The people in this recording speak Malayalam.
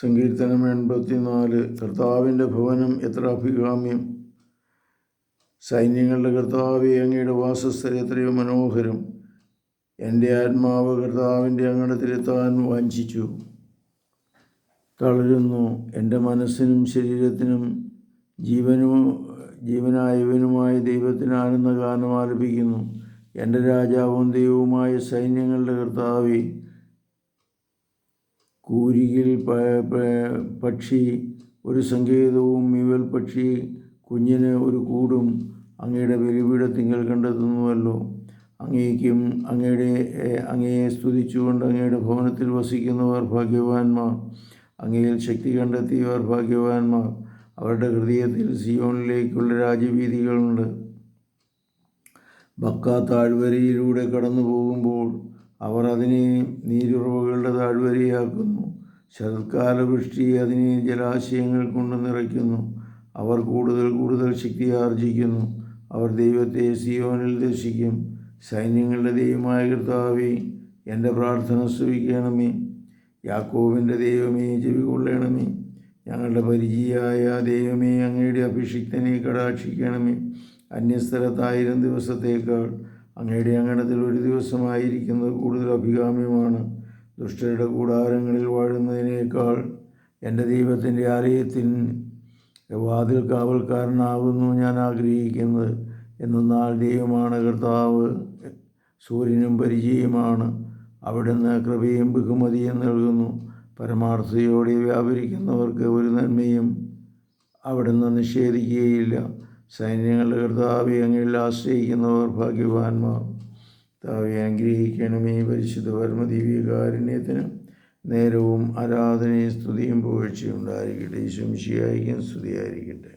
സങ്കീർത്തനം എൺപത്തിനാല് കർത്താവിന്റെ ഭവനം എത്ര അഭികാമ്യം. സൈന്യങ്ങളുടെ കർത്താവ് അങ്ങയുടെ വാസസ്ഥലം എത്രയോ മനോഹരം. എന്റെ ആത്മാവ് കർത്താവിന്റെ അങ്കണത്തിലെത്താൻ വാഞ്ചിച്ചു. തളരുന്നു. എന്റെ മനസ്സിനും ശരീരത്തിനും ജീവനും ജീവനായവനുമായ ദൈവത്തിന് ആനന്ദ ഗാനം ആലപിക്കുന്നു. എന്റെ രാജാവും ദൈവവുമായ സൈന്യങ്ങളുടെ കർത്താവെ പ- പക്ഷി ഒരു സങ്കേതവും ഇവൽ പക്ഷി കുഞ്ഞിന് ഒരു കൂടും. അങ്ങയുടെ ബലിപീഠത്തിങ്കൽ കണ്ടെത്തുന്നുവല്ലോ. അങ്ങേക്കും അങ്ങയുടെ അങ്ങയെ സ്തുതിച്ചുകൊണ്ട് അങ്ങയുടെ ഭവനത്തിൽ വസിക്കുന്നവർ ഭാഗ്യവാന്മാർ. അങ്ങയിൽ ശക്തി കണ്ടെത്തിയവർ ഭാഗ്യവാന്മാർ. അവരുടെ ഹൃദയത്തിൽ സിയോണിലേക്കുള്ള രാജവീതികളുണ്ട് ബക്ക താഴ്വരയിലൂടെ കടന്നു പോകുമ്പോൾ അവർ അതിനെ നീരുറവുകളുടെ താഴ്വരയാക്കുന്നു. ശരത്കാല വൃഷ്ടി അതിനെ ജലാശയങ്ങൾ കൊണ്ട് നിറയ്ക്കുന്നു. അവർ കൂടുതൽ കൂടുതൽ ശക്തി ആർജിക്കുന്നു. അവർ ദൈവത്തെ സിയോനിൽ ദർശിക്കും. സൈന്യങ്ങളുടെ ദൈവമായ കർത്താവേ എന്റെ പ്രാർത്ഥന ശ്രവിക്കണമേ യാക്കോവിന്റെ ദൈവമേ ചെവികൊള്ളണമേ ഞങ്ങളുടെ പരിചയായ ദൈവമേ അങ്ങയുടെ അഭിഷിക്തനെ കടാക്ഷിക്കണമേ. അന്യസ്ഥലത്തായിരം ദിവസത്തേക്കാൾ അങ്ങയുടെ അങ്കണത്തിൽ ഒരു ദിവസമായിരിക്കുന്നത് കൂടുതൽ അഭികാമ്യമാണ്. ദുഷ്ടരുടെ കൂടാരങ്ങളിൽ വാഴുന്നതിനേക്കാൾ എന്റെ ദൈവത്തിന്റെ ആലയത്തിൽ വാതിൽ കാവൽക്കാരനാകുന്നു ഞാൻ ആഗ്രഹിക്കുന്നത്. എന്നാൽ ദൈവമാണ് കർത്താവ് സൂര്യനും പരിചയമാണ്. അവിടുന്ന് കൃപയും ബഹുമതിയും നൽകുന്നു. പരമാർത്ഥതയോടെ വ്യാപരിക്കുന്നവർക്ക് ഒരു നന്മയും അവിടുന്ന് നിഷേധിക്കുകയില്ല. സൈന്യങ്ങളുടെ കർത്താവെ അങ്ങിൽ ആശ്രയിക്കുന്നവർ ഭാഗ്യവാന്മാർ. താവി അനുഗ്രഹിക്കണമേ പരിശുദ്ധ പരമദിവ്യകാരുണ്യത്തിന് നേരവും ആരാധനയും സ്തുതിയും പുകഴ്ചയും ഉണ്ടായിരിക്കട്ടെ. ഈശ്വംശിയായിരിക്കും സ്തുതിയായിരിക്കട്ടെ.